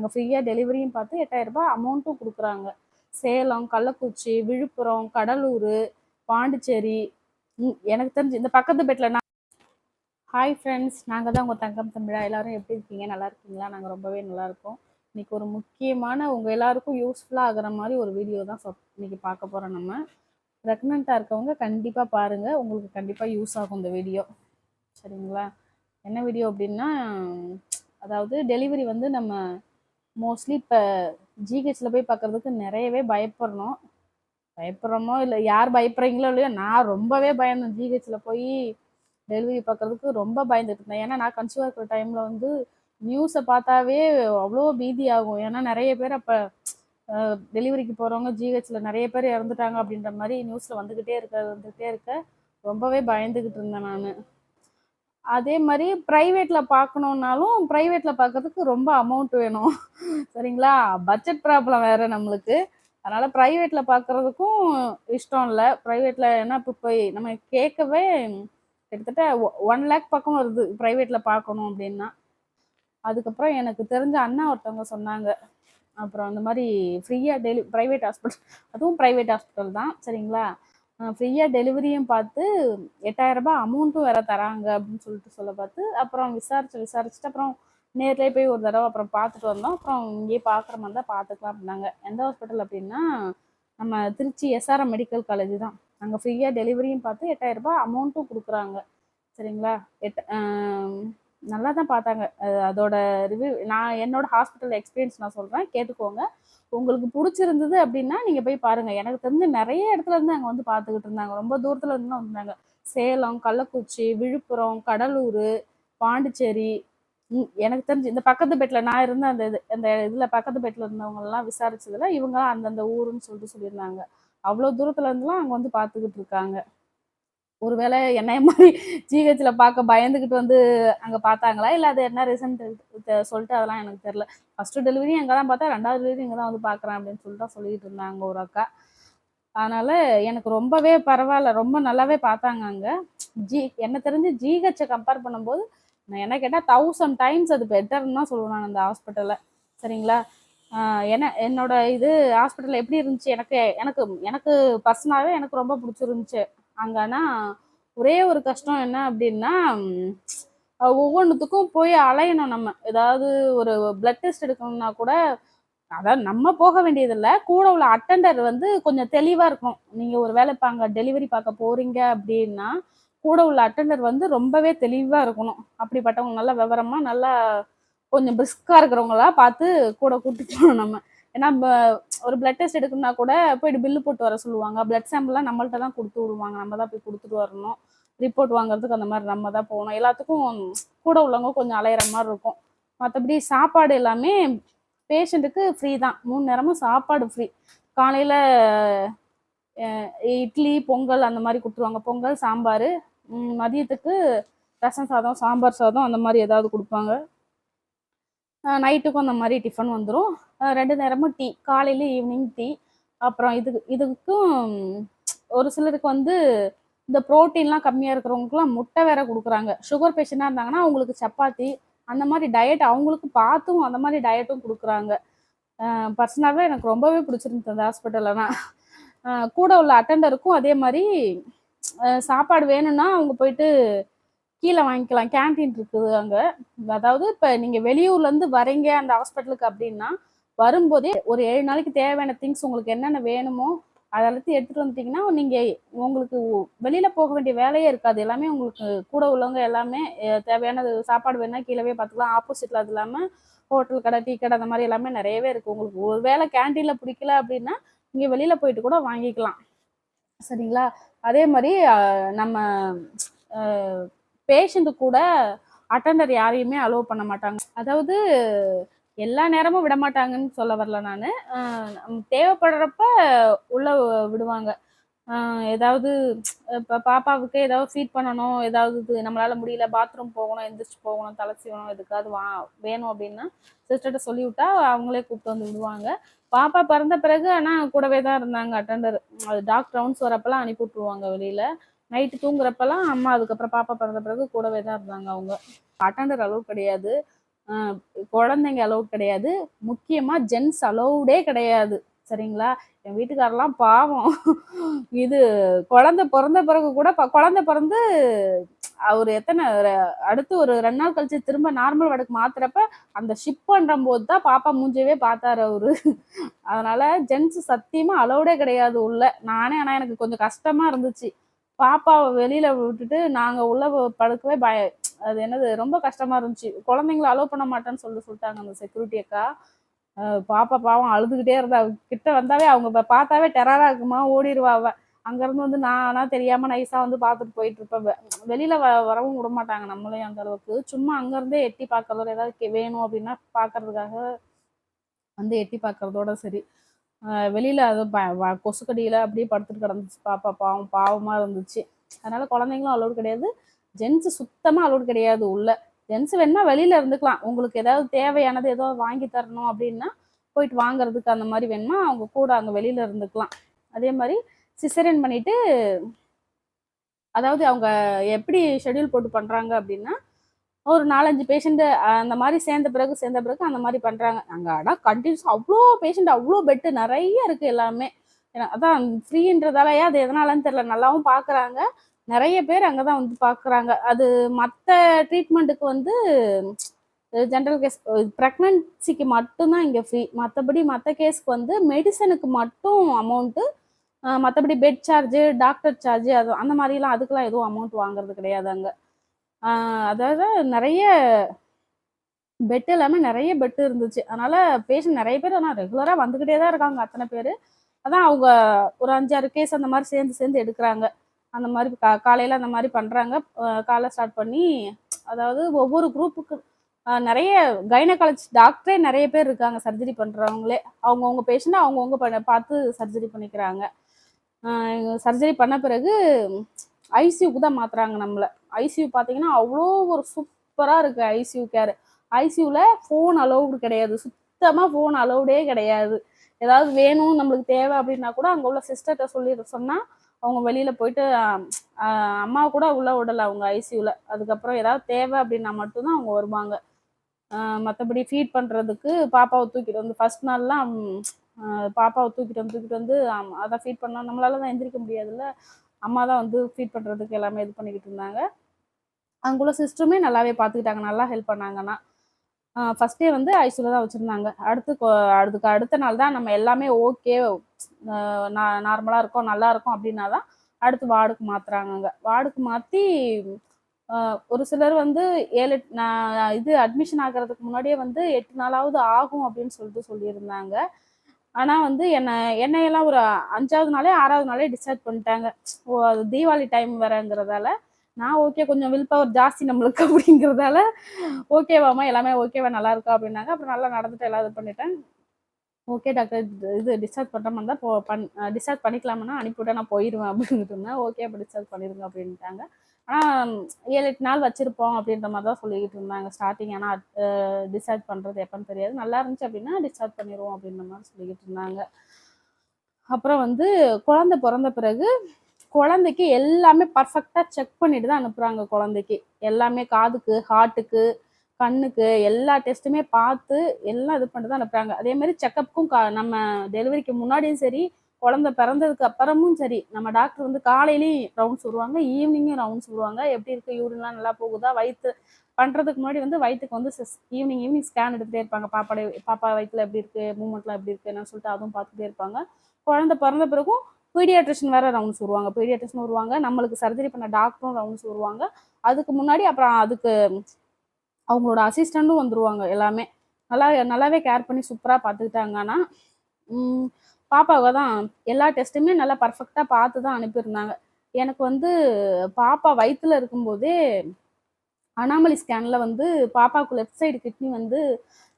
அங்கே ஃப்ரீயாக டெலிவரியும் பார்த்து எட்டாயிரரூபா அமௌண்ட்டும் கொடுக்குறாங்க. சேலம் கள்ளக்குறிச்சி விழுப்புரம் கடலூர் பாண்டிச்சேரி எனக்கு தெரிஞ்சு இந்த பக்கத்து பெட்டில் நான் ஹாய் ஃப்ரெண்ட்ஸ் நாங்கள் தான் உங்கள் தங்கம் தமிழா எல்லோரும் எப்படி இருக்கீங்க? நல்லா இருக்கீங்களா? நாங்கள் ரொம்பவே நல்லாயிருக்கோம் இன்றைக்கி இன்னைக்கு ஒரு முக்கியமான உங்கள் எல்லாருக்கும் யூஸ்ஃபுல்லாக ஆகிற மாதிரி ஒரு வீடியோ தான் சொ இன்னைக்கு பார்க்க போகிறோம் நம்ம. ப்ரெக்னெண்ட்டாக இருக்கவங்க கண்டிப்பாக பாருங்கள் உங்களுக்கு கண்டிப்பாக யூஸ் ஆகும் இந்த வீடியோ சரிங்களா? என்ன வீடியோ அப்படின்னா அதாவது டெலிவரி வந்து நம்ம மோஸ்ட்லி இப்போ ஜிஹெச்சில் போய் பார்க்குறதுக்கு நிறையவே பயப்படுறோம். பயப்படுறோமோ இல்லை யார் பயப்படுறீங்களோ இல்லையோ நான் ரொம்பவே பயந்தேன். ஜிஹெச்சில் போய் டெலிவரி பார்க்குறதுக்கு ரொம்ப பயந்துட்டு இருந்தேன். ஏன்னா நான் கன்சீவாக இருக்கிற டைமில் வந்து நியூஸை பார்த்தாவே அவ்வளோ பீதி ஆகும். ஏன்னா நிறைய பேர் அப்போ டெலிவரிக்கு போகிறவங்க ஜிஹெச்சில் நிறைய பேர் இறந்துட்டாங்க அப்படின்ற மாதிரி நியூஸில் வந்துக்கிட்டே இருக்க வந்துக்கிட்டே இருக்க ரொம்பவே பயந்துக்கிட்டு இருந்தேன் நான். அதே மாதிரி ப்ரைவேட்டில் பார்க்கணுன்னாலும் ப்ரைவேட்டில் பார்க்கறதுக்கு ரொம்ப அமௌண்ட் வேணும். சரிங்களா? பட்ஜெட் ப்ராப்ளம் வேறு நம்மளுக்கு. அதனால் ப்ரைவேட்டில் பார்க்குறதுக்கும் இஷ்டம் இல்லை. ப்ரைவேட்டில் ஏன்னா இப்போ போய் நம்ம கேட்கவே கிட்டத்தட்ட ஒன் லேக் பக்கம் வருது ப்ரைவேட்டில் பார்க்கணும் அப்படின்னா. அதுக்கப்புறம் எனக்கு தெரிஞ்ச அண்ணா ஒருத்தவங்க சொன்னாங்க. அப்புறம் அந்த மாதிரி ஃப்ரீயாக டெலி ப்ரைவேட் ஹாஸ்பிட்டல் அதுவும் ப்ரைவேட் ஹாஸ்பிட்டல் தான். சரிங்களா? ஃப்ரீயாக டெலிவரியும் பார்த்து எட்டாயிரரூபா அமௌண்ட்டும் வேற தராங்க அப்படின்னு சொல்லிட்டு சொல்ல பார்த்து அப்புறம் விசாரிச்சு விசாரிச்சுட்டு அப்புறம் நேர்லேயே போய் ஒரு தடவை அப்புறம் பார்த்துட்டு வந்தோம். அப்புறம் இங்கேயே பார்க்குற மாதிரி தான் பார்த்துக்கலாம் அப்படின்னாங்க. எந்த ஹாஸ்பிட்டல் அப்படின்னா நம்ம திருச்சி எஸ்ஆர்எம் மெடிக்கல் காலேஜ் தான். அங்கே ஃப்ரீயாக டெலிவரியும் பார்த்து எட்டாயிரரூபா அமௌண்ட்டும் கொடுக்குறாங்க. சரிங்களா? எட் நல்லா தான் பார்த்தாங்க. அதோட ரிவ்யூ நான் என்னோட ஹாஸ்பிட்டல் எக்ஸ்பீரியன்ஸ் நான் சொல்கிறேன் கேட்டுக்கோங்க. உங்களுக்கு பிடிச்சிருந்தது அப்படின்னா நீங்கள் போய் பாருங்கள் எனக்கு தெரிஞ்சு நிறைய இடத்துல இருந்து அங்கே வந்து பார்த்துக்கிட்டு இருந்தாங்க. ரொம்ப தூரத்தில் இருந்து தான் வந்தாங்க. சேலம் கள்ளக்குறிச்சி விழுப்புரம் கடலூர் பாண்டிச்சேரி. எனக்கு தெரிஞ்சு இந்த பக்கத்து பெட்டில் நான் இருந்த அந்த இது அந்த இதில் பக்கத்து பெட்டில் இருந்தவங்கெல்லாம் விசாரிச்சதுல இவங்க அந்தந்த ஊருன்னு சொல்லிட்டு சொல்லியிருந்தாங்க. அவ்வளோ தூரத்துல இருந்துலாம் அங்கே வந்து பார்த்துக்கிட்டு இருக்காங்க. ஒருவேளை என்னைய மாதிரி ஜிஹெச்சில் பார்க்க பயந்துக்கிட்டு வந்து அங்கே பார்த்தாங்களா? இல்லை அது என்ன ரீசன் சொல்லிட்டு அதெல்லாம் எனக்கு தெரில ஃபஸ்ட்டு டெலிவரி அங்கே தான் பார்த்தா ரெண்டாவது டெலிவரி இங்கே தான் வந்து பார்க்குறேன் அப்படின்னு சொல்லிட்டு தான் சொல்லிட்டு இருந்தாங்க ஒரு அக்கா. அதனால் எனக்கு ரொம்பவே பரவாயில்ல ரொம்ப நல்லாவே பார்த்தாங்க அங்கே. ஜி என்ன தெரிஞ்சு ஜிஹெச்சை கம்பேர் பண்ணும்போது நான் என்ன கேட்டால் தௌசண்ட் டைம்ஸ் அது பெட்டர்னு தான் சொல்லுவேன் நான் அந்த ஹாஸ்பிட்டலில் சரிங்களா? என்ன என்னோட இது ஹாஸ்பிட்டல் எப்படி இருந்துச்சு? எனக்கு எனக்கு எனக்கு பர்சனாகவே எனக்கு ரொம்ப பிடிச்சிருந்துச்சு. அங்கே ஆனால் ஒரே ஒரு கஷ்டம் என்ன அப்படின்னா ஒவ்வொன்றுத்துக்கும் போய் அலையணும் நம்ம. ஏதாவது ஒரு பிளட் டெஸ்ட் எடுக்கணும்னா கூட அதாவது நம்ம போக வேண்டியதில்லை. கூட உள்ள அட்டெண்டர் வந்து கொஞ்சம் தெளிவாக இருக்கும். நீங்கள் ஒரு வேலை இப்போ அங்கே டெலிவரி பார்க்க போகிறீங்க அப்படின்னா கூட உள்ள அட்டெண்டர் வந்து ரொம்பவே தெளிவாக இருக்கணும். அப்படிப்பட்டவங்க நல்லா விவரமாக நல்லா கொஞ்சம் பிரிஸ்காக இருக்கிறவங்களா பார்த்து கூட கூட்டிட்டு போகணும் நம்ம. ஏன்னா ப- ஒரு பிளட் டெஸ்ட் எடுக்கணும்னா கூட போயிட்டு பில்லு போட்டு வர சொல்லுவாங்க. பிளட் சாம்பிள்லாம் நம்மள்ட்ட தான் கொடுத்து விடுவாங்க. நம்ம தான் போய் கொடுத்துட்டு வரணும். ரிப்போர்ட் வாங்குறதுக்கு அந்த மாதிரி நம்ம தான் போகணும். எல்லாத்துக்கும் கூட உள்ளவங்க கொஞ்சம் அலையிற மாதிரி இருக்கும். மற்றபடி சாப்பாடு எல்லாமே பேஷண்ட்டுக்கு ஃப்ரீ தான். மூணு நேரமும் சாப்பாடு ஃப்ரீ காலையில் இட்லி பொங்கல் அந்த மாதிரி கொடுத்துருவாங்க. பொங்கல் சாம்பார் மதியத்துக்கு ரசம் சாதம் சாம்பார் சாதம் அந்த மாதிரி ஏதாவது கொடுப்பாங்க. நைட்டுக்கும் அந்த மாதிரி டிஃபன் வந்துடும் ரெண்டு நேரமும் டீ காலையில் ஈவினிங் டீ அப்புறம் இதுக்கு இதுக்கும் ஒரு சிலருக்கு வந்து இந்த ப்ரோட்டீன்லாம் கம்மியாக இருக்கிறவங்களுக்குலாம் முட்டை வேற கொடுக்குறாங்க. சுகர் பேஷண்ட்டாக இருந்தாங்கன்னா அவங்களுக்கு சப்பாத்தி அந்த மாதிரி டயட் அவங்களுக்கு பார்த்தும் அந்த மாதிரி டயட்டும் கொடுக்குறாங்க. பர்சனலாகவே எனக்கு ரொம்பவே பிடிச்சிருந்தது அந்த ஹாஸ்பிட்டல்லனா கூட உள்ள அட்டெண்டருக்கும் அதே மாதிரி சாப்பாடு வேணும்னா அவங்க போயிட்டு கீழே வாங்கிக்கலாம். கேன்டீன் இருக்குது அங்கே. அதாவது இப்போ நீங்கள் வெளியூர்லேருந்து வரீங்க அந்த ஹாஸ்பிட்டலுக்கு அப்படின்னா வரும்போதே ஒரு ஏழு நாளைக்கு தேவையான திங்ஸ் உங்களுக்கு என்னென்ன வேணுமோ அதை எல்லாத்தையும் எடுத்துகிட்டு வந்துட்டீங்கன்னா நீங்கள் உங்களுக்கு வெளியில் போக வேண்டிய வேலையே இருக்காது. எல்லாமே உங்களுக்கு கூட உள்ளவங்க எல்லாமே தேவையானது சாப்பாடு வேணால் கீழவே பார்த்துக்கலாம். ஆப்போசிட்டில் அது இல்லாமல் ஹோட்டல் கடை டீ கடை அந்த மாதிரி எல்லாமே நிறையவே இருக்குது உங்களுக்கு ஒரு வேளை கேன்டீனில் பிடிக்கல அப்படின்னா நீங்கள் வெளியில் போயிட்டு கூட வாங்கிக்கலாம். சரிங்களா? அதே மாதிரி நம்ம பேஷண்ட்டு கூட அட்டெண்டர் யாரையுமே அலோவ் பண்ண மாட்டாங்க. அதாவது எல்லா நேரமும் விட மாட்டாங்கன்னு சொல்ல வரல நான். தேவைப்படுறப்ப உள்ள விடுவாங்க. ஆஹ் ஏதாவது இப்போ பாப்பாவுக்கு ஏதாவது ஃபீட் பண்ணணும் ஏதாவது இது நம்மளால முடியல பாத்ரூம் போகணும் எந்திரிச்சு போகணும் தலை சீவணும் எதுக்காவது வா வேணும் அப்படின்னா சிஸ்டர்கிட்ட சொல்லி விட்டா அவங்களே கூப்பிட்டு வந்து விடுவாங்க. பாப்பா பிறந்த பிறகு ஆனால் கூடவே தான் இருந்தாங்க அட்டெண்டர் அது டாக்டர் ரவுண்ட்ஸ் வரப்பெல்லாம் அனுப்பி விட்ருவாங்க வெளியில. நைட்டு தூங்குறப்பெல்லாம் அம்மா அதுக்கப்புறம் பாப்பா பிறந்த பிறகு கூடவே தான் இருந்தாங்க அவங்க. அட்டெண்டர் அளவு கிடையாது. குழந்தைங்க அலோவ் கிடையாது. முக்கியமாக ஜென்ஸ் அலோவ்டே கிடையாது. சரிங்களா? என் வீட்டுக்காரெல்லாம் பாவம். இது குழந்தை பிறந்த பிறகு கூட குழந்தை பிறந்து அவர் எத்தனை அடுத்து ஒரு ரெண்டு நாள் கழிச்சு திரும்ப நார்மல் வடக்கு மாத்துறப்ப அந்த ஷிப் பண்ணுற போது தான் பாப்பா மூஞ்சவே பார்த்தாரு அவரு. அதனால ஜென்ஸ் சத்தியமா அலௌடே கிடையாது உள்ள. நானே ஆனா எனக்கு கொஞ்சம் கஷ்டமா இருந்துச்சு. பாப்பாவை வெளியில விட்டுட்டு நாங்க உள்ள படுக்கவே பய அது என்னது ரொம்ப கஷ்டமா இருந்துச்சு. குழந்தைங்கள அலோவ் பண்ண மாட்டேன்னு சொல்லி சொல்லிட்டாங்க அந்த செக்யூரிட்டி அக்கா. பாப்பா பாவம் அழுதுகிட்டே இருந்தா கிட்ட வந்தாவே அவங்க பார்த்தாவே டெரரா இருக்குமா ஓடிடுவா அவ. அங்கேருந்து வந்து நானா தெரியாமல் நைஸாக வந்து பார்த்துட்டு போயிட்டு இருப்பேன். வெளியில் வ வரவும் விட மாட்டாங்க நம்மளையும் அந்த அளவுக்கு. சும்மா அங்கேருந்தே எட்டி பார்க்கறதோட ஏதாவது வேணும் அப்படின்னா பார்க்கறதுக்காக வந்து எட்டி பார்க்கறதோட சரி. வெளியில் அது கொசுக்கடியில் அப்படியே படுத்துட்டு கிடந்துச்சு. பாப்பா பாவம் பாவமாக இருந்துச்சு. அதனால் குழந்தைங்களும் அலோடு கிடையாது. ஜென்ஸு சுத்தமாக அலோடு கிடையாது உள்ள. ஜென்ஸ் வேணால் வெளியில் இருந்துக்கலாம். உங்களுக்கு ஏதாவது தேவையானது ஏதோ வாங்கி தரணும் அப்படின்னா போயிட்டு வாங்குறதுக்கு அந்த மாதிரி வேணுமா? அவங்க கூட அங்கே வெளியில் இருந்துக்கலாம். அதே மாதிரி சிசரியன் பண்ணிவிட்டு அதாவது அவங்க எப்படி ஷெடியூல் போட்டு பண்ணுறாங்க அப்படின்னா ஒரு நாலஞ்சு பேஷண்ட்டு அந்த மாதிரி சேர்ந்த பிறகு சேர்ந்த பிறகு அந்த மாதிரி பண்ணுறாங்க அங்கே ஆனால் கண்டினியூஸ் அவ்வளோ பேஷண்ட் அவ்வளோ பெட்டு நிறைய இருக்குது எல்லாமே. அதான் ஃப்ரீன்றதாலயா அது எதனாலன்னு தெரில நல்லாவும் பார்க்குறாங்க நிறைய பேர் அங்கே தான் வந்து பார்க்குறாங்க அது மற்ற ட்ரீட்மெண்ட்டுக்கு வந்து ஜென்ரல் கேஸ் ப்ரெக்னன்சிக்கு மட்டும்தான் இங்கே ஃப்ரீ மற்றபடி மற்ற கேஸ்க்கு வந்து மெடிசனுக்கு மட்டும் அமௌண்ட்டு மற்றபடி பெட் சார்ஜு டாக்டர் சார்ஜு அது அந்த மாதிரிலாம் அதுக்கெலாம் எதுவும் அமௌண்ட் வாங்குறது கிடையாது அங்கே. அதாவது நிறைய பெட் எல்லாமே நிறைய பெட்டு இருந்துச்சு. அதனால் பேஷண்ட் நிறைய பேர் ஆனால் ரெகுலராக வந்துக்கிட்டே தான் இருக்காங்க அத்தனை பேர். அதான் அவங்க ஒரு அஞ்சாறு கேஸ் அந்த மாதிரி சேர்ந்து சேர்ந்து எடுக்கிறாங்க. அந்த மாதிரி கா காலையில் அந்த மாதிரி பண்ணுறாங்க காலை ஸ்டார்ட் பண்ணி அதாவது ஒவ்வொரு குரூப்புக்கு நிறைய கைனகாலஜி டாக்டரே நிறைய பேர் இருக்காங்க சர்ஜரி பண்ணுறவங்களே அவங்கவுங்க பேஷண்ட்டை அவங்கவுங்க பண்ண பார்த்து சர்ஜரி பண்ணிக்கிறாங்க. சர்ஜரி பண்ண பிறகு ஐசியூக்கு தான் மாற்றுறாங்க நம்மளை. ஐசியூ பார்த்தீங்கன்னா அவ்வளோ ஒரு சூப்பராக இருக்குது ஐசியூ கேர். ஐசியூவில் ஃபோன் அலௌடு கிடையாது. சுத்தமாக ஃபோன் அலௌடே கிடையாது. ஏதாவது வேணும் நம்மளுக்கு தேவை அப்படின்னா கூட அங்கே உள்ள சிஸ்டர்கிட்ட சொல்லி சொன்னால் அவங்க வெளியில் போயிட்டு அம்மா கூட உள்ளே விடலை அவங்க ஐசியூவில் அதுக்கப்புறம் ஏதாவது தேவை அப்படின்னா மட்டும்தான் அவங்க வருவாங்க. மற்றபடி ஃபீட் பண்ணுறதுக்கு பாப்பாவை தூக்கிட்டு வந்து ஃபஸ்ட் நாள்லாம் பாப்பாவை தூக்கிட்டு வந்து தூக்கிட்டு வந்து அதான் ஃபீட் பண்ணால் நம்மளால தான் எந்திரிக்க முடியாதுல்ல. அம்மா தான் வந்து ஃபீட் பண்ணுறதுக்கு எல்லாமே இது பண்ணிக்கிட்டு இருந்தாங்க. அங்குள்ள சிஸ்டருமே நல்லாவே பார்த்துக்கிட்டாங்க நல்லா ஹெல்ப் பண்ணாங்கன்னா ஃபஸ்ட்டே வந்து ஐசியூவில் தான் வச்சுருந்தாங்க. அடுத்து அதுக்கு அடுத்த நாள் தான் நம்ம எல்லாமே ஓகே நார்மலாக இருக்கோம் நல்லா இருக்கும் அப்படின்னா தான் அடுத்து வார்டுக்கு மாற்றுறாங்க வார்டுக்கு மாற்றி ஒரு சிலர் வந்து ஏழு நான் இது அட்மிஷன் ஆகிறதுக்கு முன்னாடியே வந்து எட்டு நாளாவது ஆகும் அப்படின்னு சொல்லிட்டு சொல்லியிருந்தாங்க. ஆனால் வந்து என்னை என்னையெல்லாம் ஒரு அஞ்சாவது நாளே ஆறாவது நாளே டிஸ்சார்ஜ் பண்ணிட்டாங்க. ஓ அது தீபாவளி டைம் வரங்கிறதால நான் ஓகே கொஞ்சம் வில் பவர் ஜாஸ்தி நம்மளுக்கு அப்படிங்கிறதால ஓகேவாம்மா எல்லாமே ஓகேவா நல்லா இருக்கா அப்படின்னாங்க. அப்புறம் நல்லா நடந்துட்டு எல்லாம் இது பண்ணிட்டேன். ஓகே டாக்டர் இது டிஸ்சார்ஜ் பண்ணுறமா இருந்தால் போ பண் டிஸ்சார்ஜ் பண்ணிக்கலாமா அனுப்பிவிட்டா நான் போயிடுவேன் அப்படின்னு சொன்னேன் ஓகே அப்போ டிஸ்சார்ஜ் பண்ணிடுங்க அப்படின்ட்டாங்க. ஆனால் ஏழு எட்டு நாள் வச்சுருப்போம் அப்படின்ற மாதிரி தான் சொல்லிக்கிட்டு இருந்தாங்க. ஸ்டார்டிங் ஆனால் டிஸ்சார்ஜ் பண்ணுறது எப்போன்னு தெரியாது. நல்லா இருந்துச்சு அப்படின்னா டிஸ்சார்ஜ் பண்ணிடுவோம் அப்படின்ற மாதிரி சொல்லிக்கிட்டு இருந்தாங்க. அப்புறம் வந்து குழந்த பிறந்த பிறகு குழந்தைக்கு எல்லாமே பர்ஃபெக்டாக செக் பண்ணிட்டு தான் அனுப்புகிறாங்க குழந்தைக்கு. எல்லாமே காதுக்கு ஹார்ட்டுக்கு கண்ணுக்கு எல்லா டெஸ்ட்டுமே பார்த்து எல்லாம் இது பண்ணிட்டு தான் அனுப்புகிறாங்க அதே மாதிரி செக்கப்புக்கும் நம்ம டெலிவரிக்கு முன்னாடியும் சரி குழந்தை பிறந்ததுக்கு அப்புறமும் சரி நம்ம டாக்டர் வந்து காலையிலையும் ரவுண்ட்ஸ் வருவாங்க ஈவினிங்கும் ரவுண்ட்ஸ் வருவாங்க எப்படி இருக்கு யூரின்லாம் நல்லா போகுதா வயிற்று பண்ணுறதுக்கு முன்னாடி வந்து வயிற்றுக்கு வந்து ஈவினிங் ஈவினிங் ஸ்கேன் எடுத்துகிட்டே இருப்பாங்க. பாப்பாடைய பாப்பா வயிற்றுல எப்படி இருக்குது மூமெண்ட்லாம் எப்படி இருக்குன்னு சொல்லிட்டு அதுவும் பார்த்துட்டே இருப்பாங்க. குழந்தை பிறந்த பிறகும் பீடியாட்ரிஷன் வேறு ரவுண்ட்ஸ் வருவாங்க பீடியாட்ரிஷன் வருவாங்க நம்மளுக்கு சர்ஜரி பண்ண டாக்டரும் ரவுண்ட்ஸ் வருவாங்க அதுக்கு முன்னாடி அப்புறம் அதுக்கு அவங்களோட அசிஸ்டண்ட்டும் வந்துருவாங்க எல்லாமே. நல்லா நல்லாவே கேர் பண்ணி சூப்பராக பார்த்துக்கிட்டாங்க. ஆனால் பாப்பாவை தான் எல்லா டெஸ்ட்டுமே நல்லா பர்ஃபெக்டாக பார்த்து தான் அனுப்பியிருந்தாங்க. எனக்கு வந்து பாப்பா வயிற்றில் இருக்கும்போதே அனாமலி ஸ்கேனில் வந்து பாப்பாவுக்கு லெஃப்ட் சைடு கிட்னி வந்து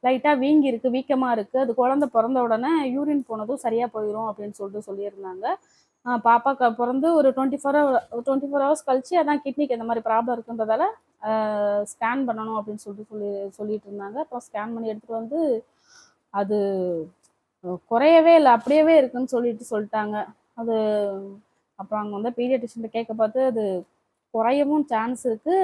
லைட்டாக வீங்கி இருக்குது வீக்கமாக இருக்குது அது குழந்த பிறந்த உடனே யூரின் போனதும் சரியாக போயிடும் அப்படின்னு சொல்லிட்டு சொல்லியிருந்தாங்க. பாப்பா பிறந்து ஒரு twenty four hour twenty four hours கழிச்சு அதான் கிட்னிக்கு இந்த மாதிரி ப்ராப்ளம் இருக்குன்றதால ஸ்கேன் பண்ணணும் அப்படின்னு சொல்லிட்டு சொல்லி சொல்லிட்டு இருந்தாங்க. அப்புறம் ஸ்கேன் பண்ணி எடுத்துகிட்டு வந்து அது குறையவே இல்லை அப்படியே இருக்குன்னு சொல்லிட்டு சொல்லிட்டாங்க. அது அப்புறம் அங்கே வந்து பீடியட்ரிஷன் கேட்க பார்த்து அது குறையவும் சான்ஸ் இருக்குது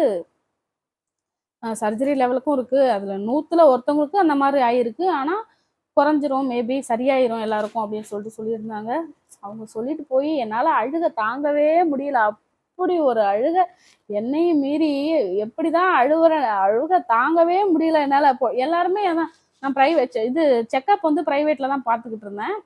சர்ஜரி லெவலுக்கும் இருக்குது அதில் நூற்றில் ஒருத்தவங்களுக்கு அந்த மாதிரி ஆயிருக்கு. ஆனால் குறைஞ்சிரும் மேபி சரியாயிரும் எல்லாருக்கும் அப்படின்னு சொல்லிட்டு சொல்லியிருந்தாங்க. அவங்க சொல்லிட்டு போய் என்னால் அழுக தாங்கவே முடியல. அப்படி ஒரு அழுக என்னையும் மீறி எப்படி தான் அழுவுறேன் அழுக தாங்கவே முடியல என்னால். இப்போ எல்லாருமே அதான் நான் ப்ரைவேட் இது செக்கப் வந்து ப்ரைவேட்டில் தான் பார்த்துக்கிட்டு இருந்தேன்.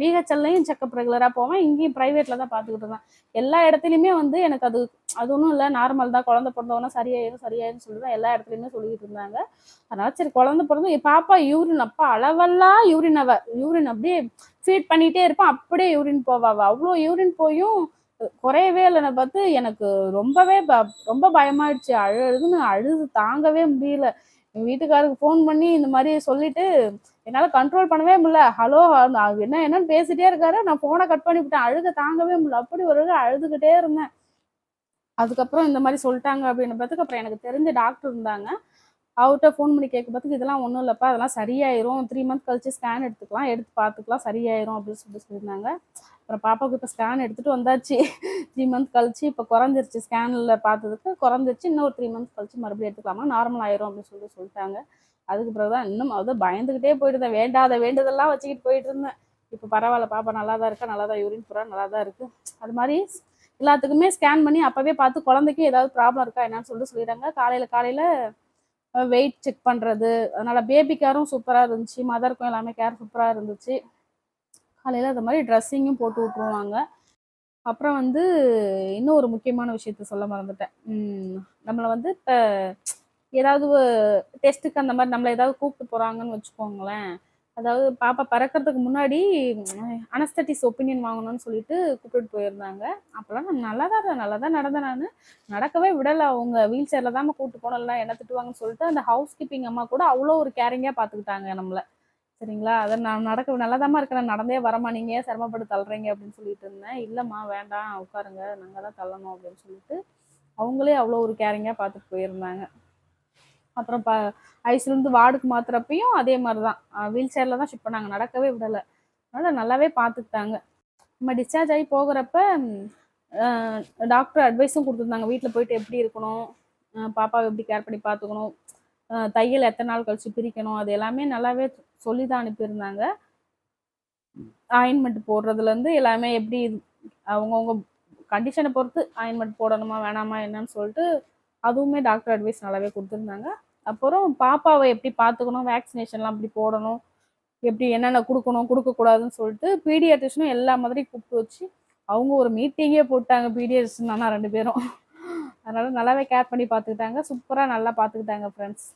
பிஹெச்எல்லையும் செக்கப் ரெகுலராக போவேன். இங்கேயும் ப்ரைவேட்டில் தான் பார்த்துக்கிட்டு இருந்தேன். எல்லா இடத்துலையுமே வந்து எனக்கு அது அது ஒன்றும் இல்லை. நார்மல் தான். குழந்த பிறந்தவொன்னே சரியாயிடும் சரியாயிரும் சொல்லி தான் எல்லா இடத்துலையுமே சொல்லிக்கிட்டு இருந்தாங்க. அதனால சரி குழந்த பிறந்து பாப்பா யூரின் அப்பா அளவெல்லாம் யூரின் அவ. யூரின் அப்படியே ஃபீட் பண்ணிகிட்டே இருப்பான் அப்படியே யூரின் போவாவ அவ்வளோ யூரின் போயும் குறையவே இல்லைன்னு பார்த்து எனக்கு ரொம்பவே ப ரொம்ப பயமாயிடுச்சு. அழுதுன்னு அழுது தாங்கவே முடியல. எங்கள் வீட்டுக்காருக்கு ஃபோன் பண்ணி இந்த மாதிரி சொல்லிட்டு என்னால் கண்ட்ரோல் பண்ணவே முடியல. ஹலோ என்ன என்னன்னு பேசிட்டே இருக்காரு. நான் ஃபோனை கட் பண்ணிவிட்டேன் அழுக தாங்கவே முடியல. அப்படி ஒரு அழுதுகிட்டே இருந்தேன். அதுக்கப்புறம் இந்த மாதிரி சொல்லிட்டாங்க அப்படின்னு பார்த்துக்கு அப்புறம் எனக்கு தெரிஞ்ச டாக்டர் இருந்தாங்க. அவர்கிட்ட ஃபோன் பண்ணி கேட்க பார்த்துக்கு இதெல்லாம் ஒன்றும் இல்லைப்பா. அதெல்லாம் சரியாயிரும். த்ரீ மந்த் கழிச்சு ஸ்கேன் எடுத்துக்கலாம். எடுத்து பார்த்துக்கலாம். சரியாயிரும். அப்படின்னு சொல்லிட்டு சொல்லியிருந்தாங்க. அப்புறம் பாப்பாவுக்கு இப்போ ஸ்கேன் எடுத்துகிட்டு வந்தாச்சு. த்ரீ மந்த் கழிச்சு இப்போ குறைஞ்சிருச்சு. ஸ்கேனில் பார்த்ததுக்கு குறைஞ்சிருச்சு. இன்னும் ஒரு த்ரீ மந்த் கழிச்சு மறுபடியும் எடுத்துக்கலாமா? நார்மல் ஆயிரும் அப்படின்னு சொல்லிட்டு சொல்லிட்டாங்க. அதுக்கு பிறகு தான் இன்னும் அது பயந்துக்கிட்டே போயிட்டு இருந்தேன் வேண்டாத வேண்டதெல்லாம் வச்சுக்கிட்டு போயிட்டு இருந்தேன். இப்போ பரவாயில்ல பாப்பா நல்லா தான் இருக்கா? நல்லா தான் யூரின் போகிறா நல்லா தான் இருக்குது அது மாதிரி எல்லாத்துக்குமே ஸ்கேன் பண்ணி அப்போவே பார்த்து குழந்தைக்கு ஏதாவது ப்ராப்ளம் இருக்கா? என்னன்னு சொல்லிட்டு சொல்லிடுறாங்க காலையில் காலையில் வெயிட் செக் பண்ணுறது அதனால் பேபி கேரும் சூப்பராக இருந்துச்சு. மதருக்கும் எல்லாமே கேர் சூப்பராக இருந்துச்சு. காலையில் அது மாதிரி ட்ரெஸ்ஸிங்கும் போட்டு விட்ருவாங்க அப்புறம் வந்து இன்னும் ஒரு முக்கியமான விஷயத்த சொல்ல மறந்துட்டேன். நம்மளை வந்து இப்போ ஏதாவது டெஸ்ட்டுக்கு அந்த மாதிரி நம்மளை ஏதாவது கூப்பிட்டு போகிறாங்கன்னு வச்சுக்கோங்களேன். அதாவது பாப்பா பறக்கிறதுக்கு முன்னாடி அனஸ்தட்டிஸ் ஒப்பீனியன் வாங்கணும்னு சொல்லிட்டு கூப்பிட்டு போயிருந்தாங்க. அப்போல்லாம் நான் நல்லா தான் நல்லா தான் நடந்தேன் நான். நடக்கவே விடலை. அவங்க வீல் சேரில் தான் கூப்பிட்டு போனோம்ல என்ன திட்டுவாங்கன்னு சொல்லிட்டு அந்த ஹவுஸ் கீப்பிங் அம்மா கூட அவ்வளோ ஒரு கேரிங்காக பார்த்துக்கிட்டாங்க நம்மளை. சரிங்களா? அதை நான் நடக்க நல்லதாம்மா இருக்கிறேன் நடந்தே வரமா நீங்கள் சிரமப்பட்டு தள்ளுறீங்க? அப்படின்னு சொல்லிட்டு இருந்தேன். இல்லைம்மா வேண்டாம். உட்காருங்க. நாங்கள் தான் தள்ளணும் அப்படின்னு சொல்லிட்டு அவங்களே அவ்வளோ ஒரு கேரிங்காக பார்த்துட்டு போயிருந்தாங்க. அப்புறம் ப ஐஸ்லேருந்து வார்டுக்கு மாத்துறப்பையும் அதே மாதிரி தான் வீல் சேரில் தான் ஷிஃப்ட் பண்ணாங்க. நடக்கவே விடலை. அதனால் நல்லாவே பார்த்துக்கிட்டாங்க. நம்ம டிஸ்சார்ஜ் ஆகி போகிறப்ப டாக்டர் அட்வைஸும் கொடுத்துருந்தாங்க. வீட்டில் போயிட்டு எப்படி இருக்கணும்? பாப்பாவை எப்படி கேர் பண்ணி பார்த்துக்கணும்? தையல் எத்தனை நாள் கழிச்சு பிரிக்கணும் அது எல்லாமே நல்லாவே சொல்லி தான் அனுப்பியிருந்தாங்க ஆயின்மெண்ட் போடுறதுலேருந்து எல்லாமே எப்படி அவங்கவுங்க கண்டிஷனை பொறுத்து ஆயின்மெண்ட் போடணுமா வேணாமா என்னன்னு சொல்லிட்டு அதுவுமே டாக்டர் அட்வைஸ் நல்லாவே கொடுத்துருந்தாங்க. அப்புறம் பாப்பாவை எப்படி பார்த்துக்கணும் வேக்சினேஷன்லாம் எப்படி போடணும் எப்படி என்னென்ன கொடுக்கணும் கொடுக்கக்கூடாதுன்னு சொல்லிட்டு பீடியாட்ரிஷனும் எல்லா மாதிரி கூப்பிட்டு வச்சு அவங்க ஒரு மீட்டிங்கே போட்டாங்க பீடியாட்ரிஷன் ஆனால் ரெண்டு பேரும். அதனால் நல்லாவே கேர் பண்ணி பார்த்துக்கிட்டாங்க. சூப்பராக நல்லா பார்த்துக்கிட்டாங்க ஃப்ரெண்ட்ஸ்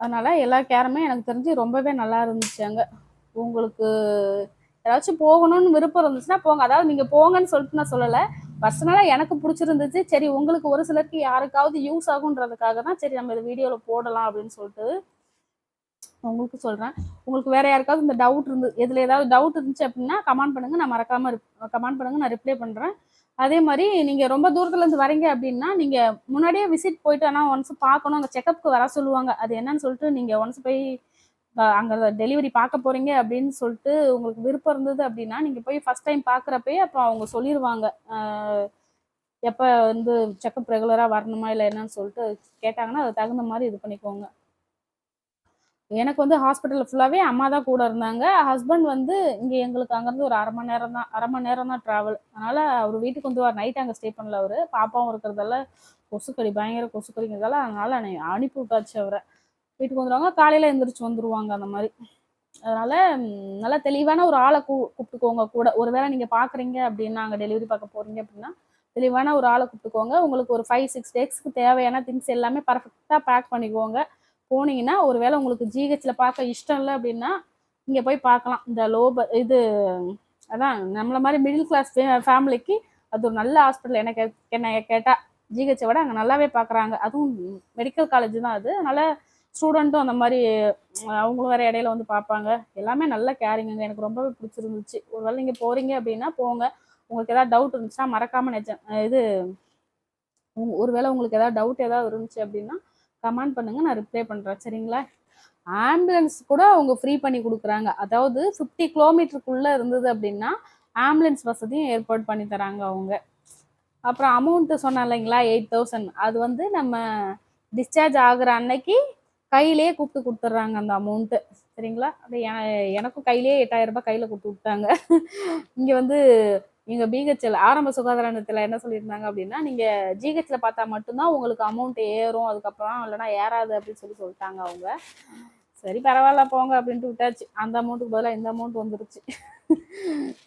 அதனால் எல்லா கேருமே எனக்கு தெரிஞ்சு ரொம்பவே நல்லா இருந்துச்சு அங்கே. உங்களுக்கு ஏதாச்சும் போகணும்னு விருப்பம் இருந்துச்சுன்னா போங்க. அதாவது நீங்கள் போங்கன்னு சொல்லிட்டு நான் சொல்லலை. பர்சனலாக எனக்கு பிடிச்சிருந்துச்சு. சரி உங்களுக்கு ஒரு சிலருக்கு யாருக்காவது யூஸ் ஆகுன்றதுக்காக தான் சரி நம்ம இந்த வீடியோவில் போடலாம் அப்படின்னு சொல்லிட்டு உங்களுக்கு சொல்கிறேன் உங்களுக்கு வேறு யாருக்காவது இந்த டவுட் இருந்து இதில் ஏதாவது டவுட் இருந்துச்சு அப்படின்னா கமெண்ட் பண்ணுங்கள் நான் மறக்காமல் கமெண்ட் பண்ணுங்கள் நான் ரிப்ளை பண்ணுறேன் அதே மாதிரி நீங்கள் ரொம்ப தூரத்துலேருந்து வரீங்க அப்படின்னா நீங்கள் முன்னாடியே விசிட் போயிட்டு ஆனால் ஒன்ஸ் பார்க்கணும் அங்கே செக்கப்புக்கு வர சொல்லுவாங்க. அது என்னன்னு சொல்லிட்டு நீங்கள் ஒன்ஸ் போய் அங்கே டெலிவரி பார்க்க போகிறீங்க அப்படின்னு சொல்லிட்டு உங்களுக்கு விருப்பம் இருந்தது அப்படின்னா நீங்கள் போய் ஃபஸ்ட் டைம் பார்க்குறப்பே அப்புறம் அவங்க சொல்லிடுவாங்க எப்போ வந்து செக்கப் ரெகுலராக வரணுமா இல்லை என்னன்னு சொல்லிட்டு கேட்டாங்கன்னா அது தகுந்த மாதிரி இது பண்ணிக்கோங்க. எனக்கு வந்து ஹாஸ்பிட்டலில் ஃபுல்லாகவே அம்மா தான் கூட இருந்தாங்க. ஹஸ்பண்ட் வந்து இங்கே எங்களுக்கு அங்கேருந்து ஒரு அரை மணி நேரம் தான் அரை மணி நேரம் தான் ட்ராவல் அதனால் அவர் வீட்டுக்கு வந்து நைட் அங்கே ஸ்டே பண்ணல அவர். பாப்பாவும் இருக்கிறதால கொசுக்கடி பயங்கர கொசுக்கடிங்கிறதால அதனால் அனுப்பி விட்டாச்சு அவரை. வீட்டுக்கு வந்துடுவாங்க காலையில் எழுந்திரிச்சு வந்துடுவாங்க அந்த மாதிரி. அதனால் நல்லா தெளிவான ஒரு ஆளை கூ கூப்பிட்டுக்கோங்க கூட. ஒரு வேளை நீங்கள் பார்க்குறீங்க அப்படின்னா அங்கே டெலிவரி பார்க்க போகிறீங்க அப்படின்னா தெளிவான ஒரு ஆளை கூப்பிட்டுக்கோங்க. உங்களுக்கு ஒரு ஃபைவ் சிக்ஸ் டேஸ்க்கு தேவையான திங்ஸ் எல்லாமே பர்ஃபெக்டாக பேக் பண்ணிக்கோங்க. போனீங்கன்னா ஒரு வேளை உங்களுக்கு ஜிஹெச்சில் பார்க்க இஷ்டம் இல்லை அப்படின்னா இங்கே போய் பார்க்கலாம். இந்த லோப இது அதான் நம்மளை மாதிரி மிடில் கிளாஸ் ஃபேமிலிக்கு அது ஒரு நல்ல ஹாஸ்பிட்டல் எனக்கு என்ன கேட்டால் ஜிஹெச்சை விட அங்கே நல்லாவே பார்க்குறாங்க. அதுவும் மெடிக்கல் காலேஜ் தான் அது. அதனால் ஸ்டூடெண்ட்டும் அந்த மாதிரி அவங்களும் வேறு இடையில வந்து பார்ப்பாங்க. எல்லாமே நல்ல கேரிங்க எனக்கு ரொம்பவே பிடிச்சிருந்துச்சு. ஒரு வேளை நீங்கள் போகிறீங்க அப்படின்னா போங்க. உங்களுக்கு ஏதாவது டவுட் இருந்துச்சுன்னா மறக்காமல் நிஜம் இது ஒருவேளை உங்களுக்கு ஏதாவது டவுட் ஏதாவது இருந்துச்சு அப்படின்னா கமெண்ட் பண்ணுங்கள் நான் ரிப்ளை பண்ணுறேன் சரிங்களா? ஆம்புலன்ஸ் கூட அவங்க ஃப்ரீ பண்ணி கொடுக்குறாங்க. அதாவது ஃபிஃப்டி கிலோமீட்டருக்குள்ளே இருந்தது அப்படின்னா ஆம்புலன்ஸ் வசதியும் ஏற்பாடு பண்ணி தராங்க அவங்க. அப்புறம் அமௌண்ட்டு சொன்னேன் இல்லைங்களா? எயிட் தௌசண்ட் அது வந்து நம்ம டிஸ்சார்ஜ் ஆகுற அன்னைக்கு கையிலேயே கூப்பிட்டு கொடுத்துட்றாங்க அந்த அமௌண்ட்டு சரிங்களா? அது எ- எனக்கும் கையிலேயே எட்டாயிரம் ரூபாய் கையில் கொடுத்து விட்டாங்க. இங்கே வந்து நீங்கள் பிஹெச்எல் ஆரம்ப சுகாதார நிலையத்தில் என்ன சொல்லியிருந்தாங்க அப்படின்னா நீங்கள் ஜிஹெச்சில் பார்த்தா மட்டும்தான் உங்களுக்கு அமௌண்ட் ஏறும் அதுக்கப்புறம் இல்லைன்னா ஏறாது அப்படின்னு சொல்லி சொல்லிட்டாங்க அவங்க. சரி பரவாயில்ல போங்க அப்படின்ட்டு விட்டாச்சு. அந்த அமௌண்ட்டுக்கு பதிலாக இந்த அமௌண்ட் வந்துருச்சு.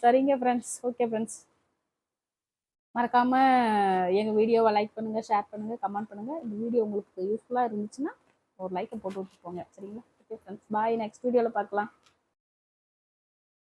சரிங்க ஃப்ரெண்ட்ஸ் ஓகே ஃப்ரெண்ட்ஸ் மறக்காமல் எங்கள் வீடியோவை லைக் பண்ணுங்கள் ஷேர் பண்ணுங்கள் கமெண்ட் பண்ணுங்க. இந்த வீடியோ உங்களுக்கு யூஸ்ஃபுல்லாக இருந்துச்சுன்னா ஒரு லைக்கை போட்டு விட்டுப்போங்க சரிங்களா? ஓகே ஃப்ரெண்ட்ஸ் பாய் நெக்ஸ்ட் வீடியோவில் பார்க்கலாம்.